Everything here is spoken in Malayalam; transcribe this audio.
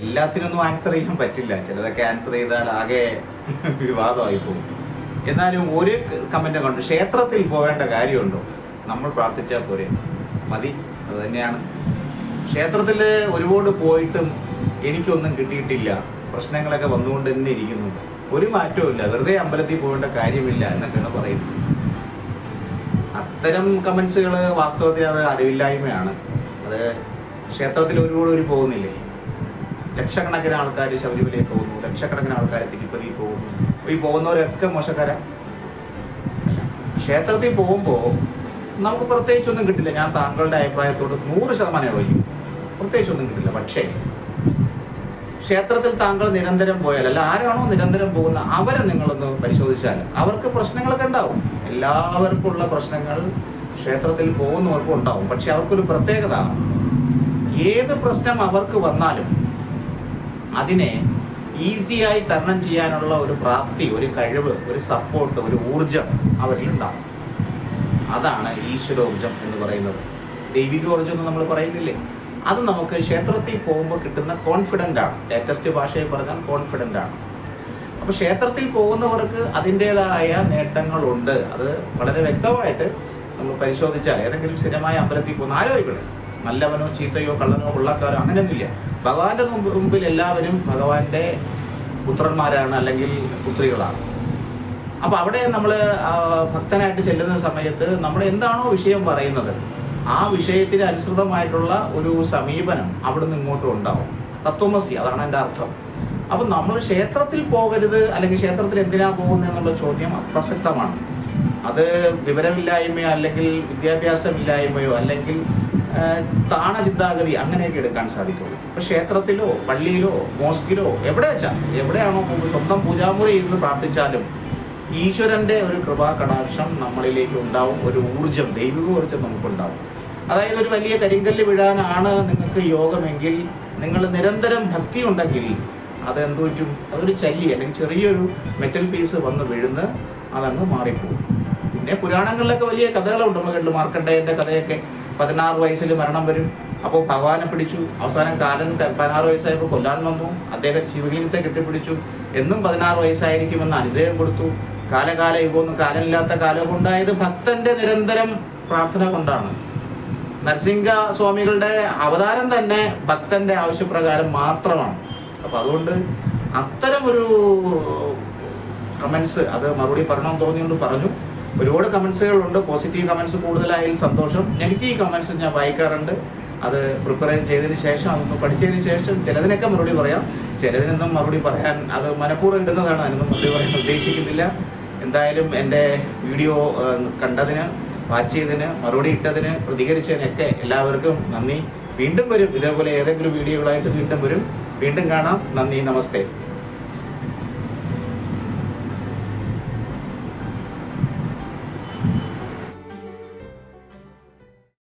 എല്ലാത്തിനൊന്നും ആൻസർ ചെയ്യാൻ പറ്റില്ല. ചിലതൊക്കെ ആൻസർ ചെയ്താൽ ആകെ വിവാദമായി പോകും. എന്നാലും ഒരു കമന്റ് കണ്ടു. ക്ഷേത്രത്തിൽ പോകേണ്ട കാര്യമുണ്ടോ? നമ്മൾ പ്രാർത്ഥിച്ചാൽ പോരെ. മതി. അത് തന്നെയാണ്. ക്ഷേത്രത്തിൽ ഒരുപാട് പോയിട്ടും എനിക്കൊന്നും കിട്ടിയിട്ടില്ല. പ്രശ്നങ്ങളൊക്കെ വന്നുകൊണ്ട് തന്നെ ഇരിക്കുന്നുണ്ട് ഒരു മാറ്റവും ഇല്ല. വെറുതെ അമ്പലത്തിൽ പോകേണ്ട കാര്യമില്ല എന്നൊക്കെയാണ് പറയുന്നത്. അത്തരം കമന്റ്സുകൾ വാസ്തവത്തിൽ അത് അറിവില്ലായ്മയാണ്. അത് ക്ഷേത്രത്തിൽ ഒരുപാട് ഒരു പോകുന്നില്ലേ? ലക്ഷക്കണക്കിന് ആൾക്കാർ ശബരിമലയിൽ പോകുന്നു ലക്ഷക്കണക്കിന് ആൾക്കാർ തിരുപ്പതി പോകുന്നു. ഈ പോകുന്നവരൊക്കെ മോശക്കാര. ക്ഷേത്രത്തിൽ പോകുമ്പോൾ നമുക്ക് പ്രത്യേകിച്ചൊന്നും കിട്ടില്ല. ഞാൻ താങ്കളുടെ അഭിപ്രായത്തോട് നൂറ് ശതമാനം വഹിക്കും പ്രത്യേകിച്ചൊന്നും കിട്ടില്ല. പക്ഷേ ക്ഷേത്രത്തിൽ താങ്കൾ നിരന്തരം പോയാൽ അല്ല ആരാണോ നിരന്തരം പോകുന്ന അവരെ നിങ്ങളൊന്ന് പരിശോധിച്ചാൽ അവർക്ക് പ്രശ്നങ്ങളൊക്കെ ഉണ്ടാവും. എല്ലാവർക്കുള്ള പ്രശ്നങ്ങൾ ക്ഷേത്രത്തിൽ പോകുന്നവർക്കും ഉണ്ടാവും. പക്ഷെ അവർക്കൊരു പ്രത്യേകത. ഏത് പ്രശ്നം അവർക്ക് വന്നാലും അതിനെ ഈസിയായി തരണം ചെയ്യാനുള്ള ഒരു പ്രാപ്തി ഒരു കഴിവ് ഒരു സപ്പോർട്ട് ഒരു ഊർജം അവരിൽ ഉണ്ടാകും അതാണ് ഈശ്വരോർജം എന്ന് പറയുന്നത്. ദൈവിക ഊർജം എന്ന് നമ്മൾ പറയുന്നില്ലേ? അത് നമുക്ക് ക്ഷേത്രത്തിൽ പോകുമ്പോൾ കിട്ടുന്ന കോൺഫിഡന്റ് ആണ്. ലേറ്റസ്റ്റ് ഭാഷയിൽ പറഞ്ഞാൽ കോൺഫിഡന്റ് ആണ്. അപ്പോൾ ക്ഷേത്രത്തിൽ പോകുന്നവർക്ക് അതിന്റേതായ നേട്ടങ്ങളുണ്ട്. അത് വളരെ വ്യക്തമായിട്ട് നമ്മൾ പരിശോധിച്ചാൽ ഏതെങ്കിലും സ്ഥിരമായ അമ്പലത്തിൽ പോകുന്ന ആലോചിക്കണേ നല്ലവനോ ചീത്തയോ കള്ളനോ കൊള്ളക്കാരോ അങ്ങനെയൊന്നുമില്ല. ഭഗവാന്റെ മുമ്പ് മുമ്പിൽ എല്ലാവരും ഭഗവാന്റെ പുത്രന്മാരാണ് അല്ലെങ്കിൽ പുത്രികളാണ്. അപ്പൊ അവിടെ നമ്മൾ ഭക്തനായിട്ട് ചെല്ലുന്ന സമയത്ത് നമ്മൾ എന്താണോ വിഷയം പറയുന്നത് ആ വിഷയത്തിന് അനുസൃതമായിട്ടുള്ള ഒരു സമീപനം അവിടുന്ന് ഇങ്ങോട്ടും ഉണ്ടാവും. തത്വമസി അതാണ് എന്റെ അർത്ഥം. അപ്പൊ നമ്മൾ ക്ഷേത്രത്തിൽ പോകരുത് അല്ലെങ്കിൽ ക്ഷേത്രത്തിൽ എന്തിനാ പോകുന്നത് എന്നുള്ള ചോദ്യം അപ്രസക്തമാണ് അത് വിവരമില്ലായ്മയോ അല്ലെങ്കിൽ വിദ്യാഭ്യാസമില്ലായ്മയോ അല്ലെങ്കിൽ താണ ചിന്താഗതി അങ്ങനെയൊക്കെ എടുക്കാൻ സാധിക്കുള്ളൂ. ഇപ്പൊ ക്ഷേത്രത്തിലോ പള്ളിയിലോ മോസ്കിലോ എവിടെ വെച്ചാൽ എവിടെയാണോ സ്വന്തം പൂജാമുറി ഇരുന്ന് പ്രാർത്ഥിച്ചാലും ഈശ്വരന്റെ ഒരു കൃപാ കടാക്ഷം നമ്മളിലേക്ക് ഉണ്ടാവും ഒരു ഊർജം ദൈവിക ഊർജം നമുക്കുണ്ടാവും. അതായത് ഒരു വലിയ കരിങ്കല്ല് വീഴാനാണ് നിങ്ങൾക്ക് യോഗമെങ്കിൽ നിങ്ങൾ നിരന്തരം ഭക്തി ഉണ്ടെങ്കിൽ അത് അതൊരു ചല്ലി അല്ലെങ്കിൽ ചെറിയൊരു മെറ്റൽ പീസ് വന്ന് വീഴുന്ന് അതങ്ങ് മാറിപ്പോകും. പിന്നെ പുരാണങ്ങളിലൊക്കെ വലിയ കഥകളുണ്ട്. കണ്ടു മാർക്കണ്ഡേയന്റെ കഥയൊക്കെ. പതിനാറ് വയസ്സിൽ മരണം വരും. അപ്പോൾ ഭഗവാനെ പിടിച്ചു. അവസാനം കാലൻ പതിനാറ് വയസ്സായപ്പോൾ കൊല്ലാൻ വന്നു. അദ്ദേഹം ശിവലിംഗത്തെ കെട്ടിപ്പിടിച്ചു. എന്നും പതിനാറ് വയസ്സായിരിക്കുമെന്ന് അനുഗ്രഹം കൊടുത്തു. കാലകാല യുഗമൊന്നും കാലമില്ലാത്ത കാലം കൊണ്ടായത് ഭക്തന്റെ നിരന്തരം പ്രാർത്ഥന കൊണ്ടാണ്. നരസിംഹ സ്വാമികളുടെ അവതാരം തന്നെ ഭക്തന്റെ ആവശ്യപ്രകാരം മാത്രമാണ്. അപ്പൊ അതുകൊണ്ട് അത്തരം ഒരു കമന്റ്സ് അത് മറുപടി പറയണമെന്ന് തോന്നിയുകൊണ്ട് പറഞ്ഞു. ഒരുപാട് കമൻസുകളുണ്ട് പോസിറ്റീവ് കമൻസ് കൂടുതലായാലും സന്തോഷം. നെഗറ്റീവ് കമൻസ് ഞാൻ വായിക്കാറുണ്ട്. അത് പ്രിപ്പയർ ചെയ്തതിന് ശേഷം അതൊന്ന് പഠിച്ചതിന് ശേഷം ചിലതിനൊക്കെ മറുപടി പറയാം. ചിലതിനൊന്നും മറുപടി പറയാൻ അത് മനഃപൂർവം ഇടുന്നതാണ്. അതിനൊന്നും മറുപടി പറയാൻ ഉദ്ദേശിക്കുന്നില്ല. എന്തായാലും എന്റെ വീഡിയോ കണ്ടതിന് വാച്ച് ചെയ്തതിന് മറുപടി ഇട്ടതിന് പ്രതികരിച്ചതിനൊക്കെ എല്ലാവർക്കും നന്ദി. വീണ്ടും വരും. ഇതേപോലെ ഏതെങ്കിലും വീഡിയോകളായിട്ട് വീണ്ടും വരും. വീണ്ടും കാണാം. നന്ദി. നമസ്തേ.